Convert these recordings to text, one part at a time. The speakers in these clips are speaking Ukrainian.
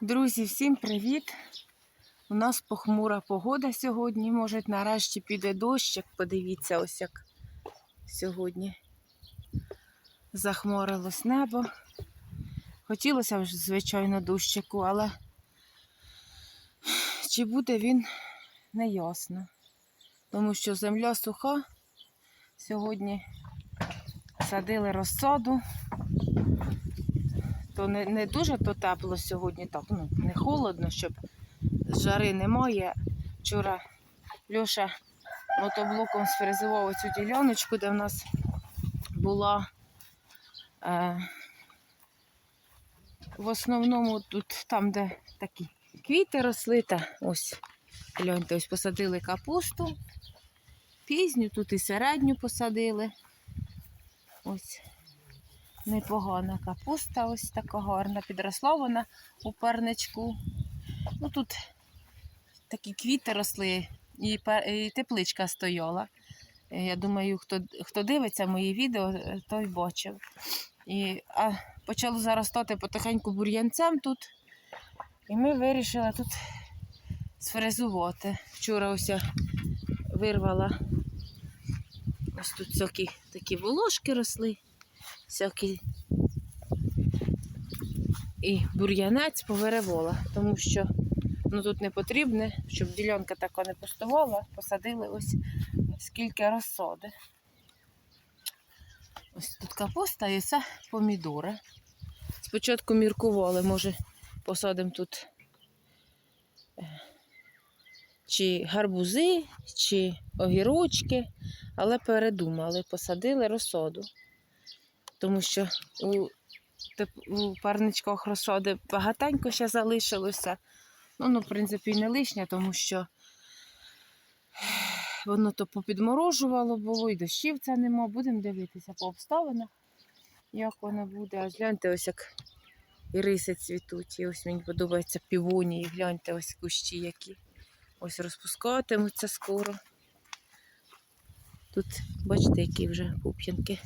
Друзі, всім привіт! У нас похмура погода сьогодні. Може, нарешті піде дощик. Подивіться, ось як сьогодні захмарилось небо. Хотілося б, звичайно, дощику, але чи буде він не ясно. Тому що земля суха. Сьогодні садили розсаду то не, не дуже то тепло сьогодні, так, ну, не холодно, щоб жари немає. Вчора Льоша мотоблоком сфрезував цю діляночку, де в нас була е, в основному тут там, де такі квіти росли, та ось гляньте, ось посадили капусту. Пізню, тут і середню посадили. Ось непогана капуста, ось така гарна, підросла вона у парничку. Ну тут такі квіти росли і, тепличка стояла. Е, Я думаю, хто, хто дивиться мої відео, е, той бачив. І, а почало заростати потихеньку бур'янцем тут. І ми вирішили тут сфрезувати. Вчора ось я вирвала ось тут всякі такі волошки росли всякі і бур'янець повиревола, тому що ну, тут не потрібне, щоб ділянка така не пустувала, посадили ось скільки розсади. Ось тут капуста і це помідори. Спочатку міркували, може посадимо тут е, чи гарбузи, чи огірочки, але передумали, посадили розсаду тому що у, у парничках розсади багатенько ще залишилося. Ну, ну, в принципі, і не лишнє, тому що воно то попідморожувало було, і дощівця нема. Будемо дивитися по обставинах, як воно буде. Ось гляньте, ось як іриси цвітуть. І ось мені подобаються півонії. Гляньте, ось кущі які. Ось розпускатимуться скоро. Тут, бачите, які вже пуп'янки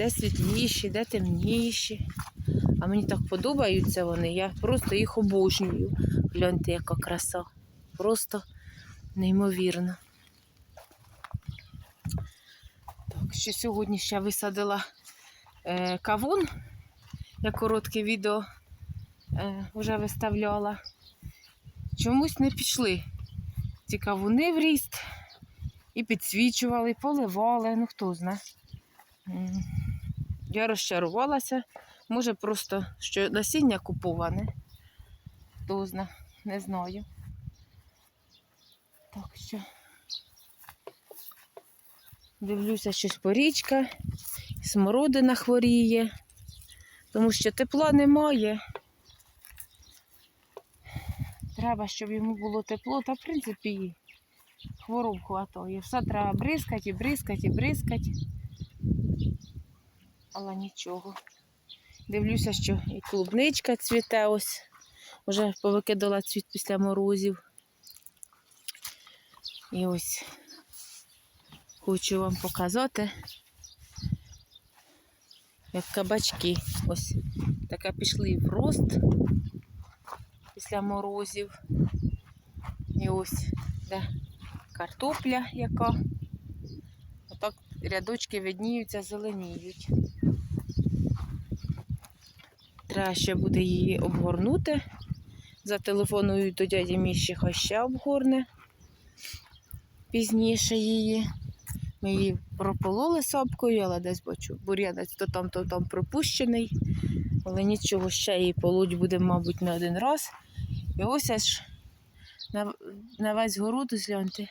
де світліші, де темніші. А мені так подобаються вони, я просто їх обожнюю. Гляньте, яка краса. Просто неймовірно. Так, ще сьогодні ще висадила е, кавун. Я коротке відео е, вже виставляла. Чомусь не пішли ці кавуни в ріст і підсвічували, поливали, ну хто знає. Я розчарувалася. Може, просто що насіння куповане. Хто зна, не знаю. Так що дивлюся, щось порічка, смородина хворіє, тому що тепла немає. Треба, щоб йому було тепло, та в принципі хвороб хватає. Все треба бризкати, бризкати, бризкати але нічого. Дивлюся, що і клубничка цвіте ось. Вже повикидала цвіт після морозів. І ось хочу вам показати, як кабачки. Ось таке пішли в рост після морозів. І ось де картопля яка. Отак рядочки видніються, зеленіють. Треба ще буде її обгорнути. Зателефоную до дяді Міші, хай ще обгорне пізніше її. Ми її пропололи сапкою, але десь бачу, бур'янець то там, то там пропущений. Але нічого, ще її полуть буде, мабуть, не один раз. І ось аж на, на весь город згляньте,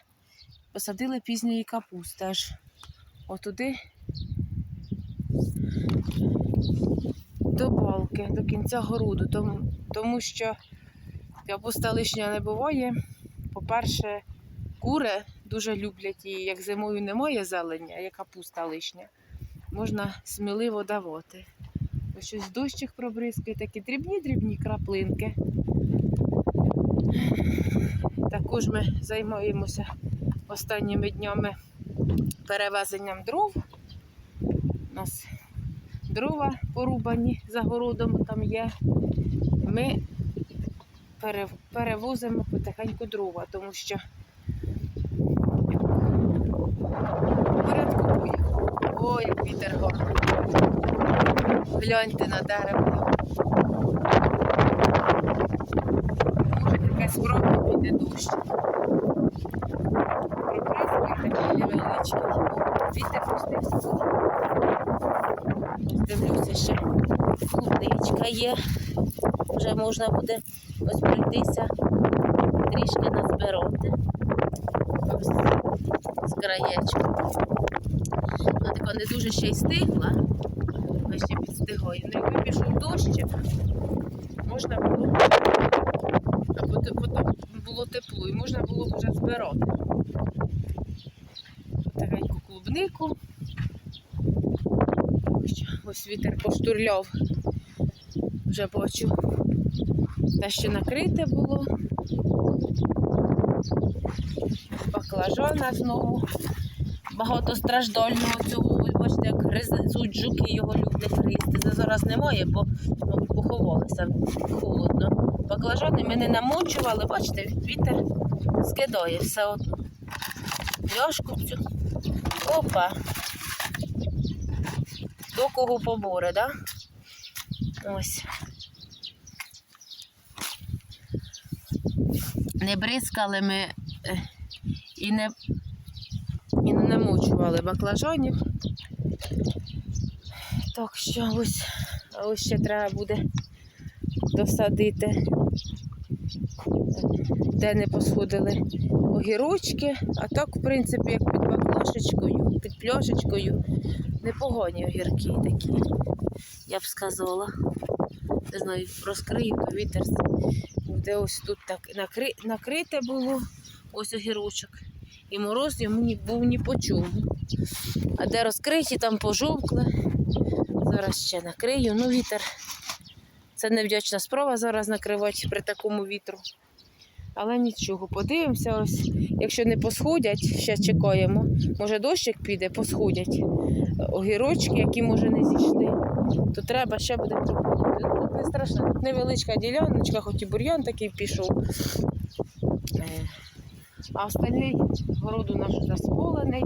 посадили пізньої капусти. Аж отуди до балки, до кінця городу, тому, тому що капуста лишня не буває. По-перше, кури дуже люблять її, як зимою немає зелені, а є капуста лишня. Можна сміливо давати. Ось щось дощик пробризкає, такі дрібні-дрібні краплинки. Також ми займаємося останніми днями перевезенням дров. У нас дрова порубані за городом там є. Ми перевозимо потихеньку дрова, тому що порядку поїхав. Ой, як вітер гарний. Гляньте на дерево. Може, якась спроба піде дощ. Проприскує такий невеличкий. Вітер пустився. Дивлюся ще. Клубничка є. Вже можна буде ось пройтися, трішки назбирати. Ось з краєчку. Вона така не дуже ще й стигла. Вона ще підстигає. Ну, якби пішов дощик, можна було. А потім, потім було тепло і можна було вже збирати. Такеньку клубнику. Ось, вітер поштурляв. Вже бачу. Те, що накрите було. Баклажана знову. Багатостраждального цього. Бачите, як гризуть жуки його люблять гризти. Це зараз немає, бо мабуть, поховалися холодно. Баклажани ми не намочували, бачите, вітер скидає все одно. Ляшку цю. Опа. До кого побори, так? Да? Ось. Не бризкали ми е, і не, і не намочували баклажанів. Так що ось, ось ще треба буде досадити, де не посходили огірочки, а так, в принципі, як під баклашечкою, під пляшечкою, непогані огірки такі, я б сказала. Не знаю, розкрию, то вітер буде ось тут так накри... накрите було, ось огірочок. І мороз йому ні, був ні по чому. А де розкриті, там пожовкли. Зараз ще накрию. Ну, вітер. Це невдячна справа зараз накривати при такому вітру. Але нічого, подивимося, ось, якщо не посходять, ще чекаємо. Може дощик піде, посходять огірочки, які може не зійшли, то треба ще буде прополоти. Ну, Тут не страшно, тут невеличка діляночка, хоч і бур'ян такий пішов. Е, А остальний городу наш засполений.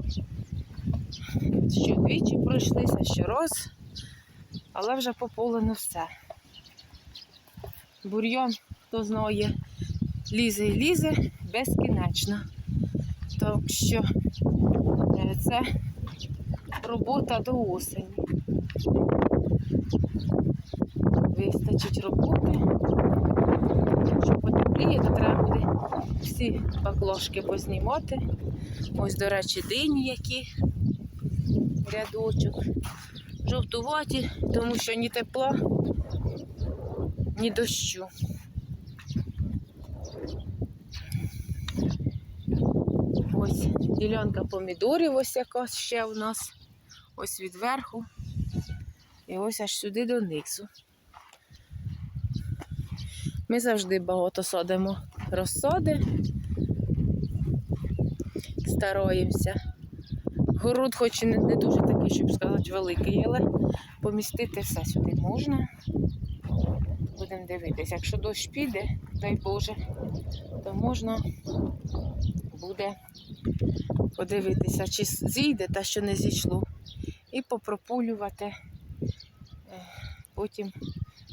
Ще двічі пройшлися, ще раз, але вже пополено все. Бур'ян, хто знає, лізе і лізе безкінечно. Так що е, це робота до осені. Вистачить роботи. Якщо потепліє, то треба буде всі баклошки познімати. Ось, до речі, дині які рядочок. Жовтуваті, тому що ні тепла, ні дощу. Ось ділянка помідорів, ось яка ще у нас. Ось відверху. І ось аж сюди донизу. Ми завжди багато садимо розсади. Стараємося. Город хоч і не, не дуже такий, щоб сказати, великий, але помістити все сюди можна. Будемо дивитися. Якщо дощ піде, дай Боже, то можна буде подивитися, чи зійде те, що не зійшло, і попропулювати е, потім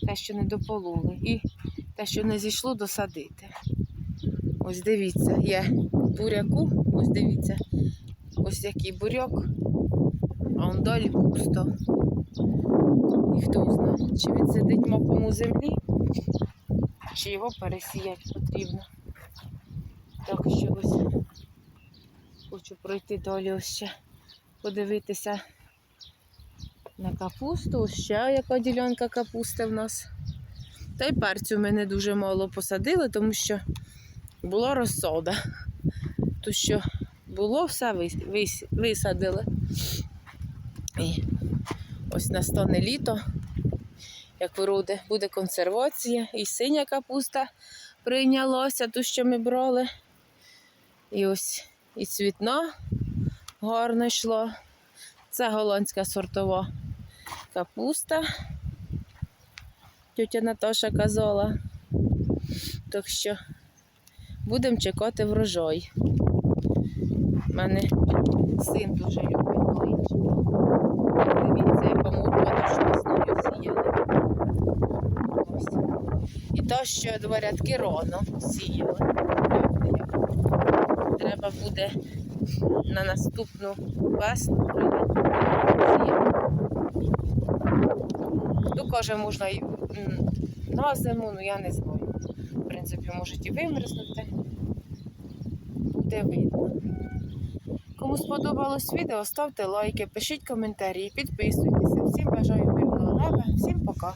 те, що не дополули, і те, що не зійшло, досадити. Ось дивіться, є буряку, ось дивіться, ось який буряк, а он далі пусто. І хто знає, чи він сидить моком у землі, чи його пересіяти потрібно. Так що ось хочу пройти далі ось ще подивитися на капусту. Ще яка ділянка капусти в нас. Та й перцю ми не дуже мало посадили, тому що була розсода. То що було, все вис- вис- висадили. І ось настане літо, як вроде, буде консервація, і синя капуста прийнялася, ту, що ми брали. І ось і цвітна гарно йшла. Це голландська сортова капуста. Тетя Наташа казала. Так що будемо чекати врожай. У мене син дуже любить малинчик. Дивіться, яка морква, то що весною сіяли. Ось. І то, що два рядки рано сіяли. Треба буде на наступну весну сіяти. Ну, каже, можна і на зиму, ну я не знаю. В принципі, можуть і вимерзнути. Буде видно. Кому сподобалось відео, ставте лайки, пишіть коментарі, підписуйтеся. Всім бажаю мирного неба, всім пока.